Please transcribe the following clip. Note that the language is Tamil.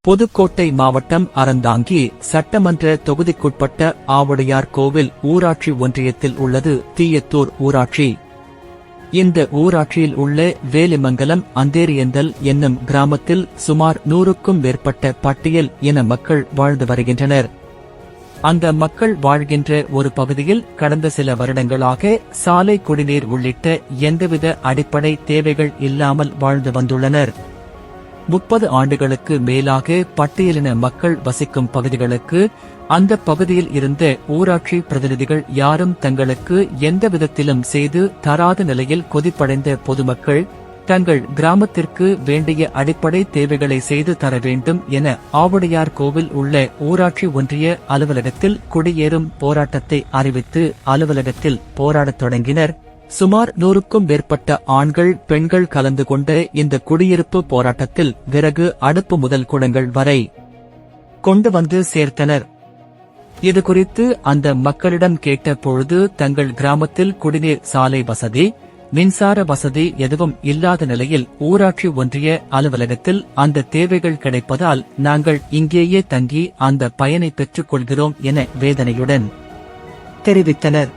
புதுக்கோட்டை மாவட்டம் அறந்தாங்கி சட்டமன்ற தொகுதிக்குட்பட்ட ஆவுடையார் கோவில் ஊராட்சி ஒன்றியத்தில் உள்ளது. தீயத்தூர் ஊராட்சி. இந்த ஊராட்சியில் உள்ள வேலிமங்கலம் அந்தேரியந்தல் என்னும் கிராமத்தில் சுமார் நூறுக்கும் மேற்பட்ட பட்டியல் இன மக்கள் வாழ்ந்து வருகின்றனர். அந்த மக்கள் வாழ்கின்ற ஒரு பகுதியில் கடந்த சில வருடங்களாக சாலை குடிநீர் உள்ளிட்ட எந்தவித அடிப்படை தேவைகள் இல்லாமல் வாழ்ந்து வந்துள்ளனர். முப்பது ஆண்டுகளுக்கு மேலாக பட்டியலின மக்கள் வசிக்கும் பகுதிகளுக்கு அந்த பகுதியில் இருந்த ஊராட்சி பிரதிநிதிகள் யாரும் தங்களுக்கு எந்த விதத்திலும் செய்து தராத நிலையில் கொதிப்படைந்த பொதுமக்கள் தங்கள் கிராமத்திற்கு வேண்டிய அடிப்படை தேவைகளை செய்து தர வேண்டும் என ஆவுடையார் கோவில் உள்ள ஊராட்சி ஒன்றிய அலுவலகத்தில் குடியேறும் போராட்டத்தை அறிவித்து அலுவலகத்தில் போராடத் தொடங்கினர். சுமார் நூறுக்கும் மேற்பட்ட ஆண்கள் பெண்கள் கலந்து கொண்ட இந்த குடியிருப்பு போராட்டத்தில் விறகு அடுப்பு முதல் குடங்கள் வரை கொண்டு வந்து சேர்த்தனர். இது குறித்து அந்த மக்களிடம் கேட்ட பொழுது தங்கள் கிராமத்தில் குடிநீர் சாலை வசதி மின்சார வசதி எதுவும் இல்லாத நிலையில் ஊராட்சி ஒன்றிய அலுவலகத்தில் அந்த தேவைகள் கிடைப்பதால் நாங்கள் இங்கேயே தங்கி அந்த பயனை பெற்றுக் கொள்கிறோம் என வேதனையுடன் தெரிவித்தனர்.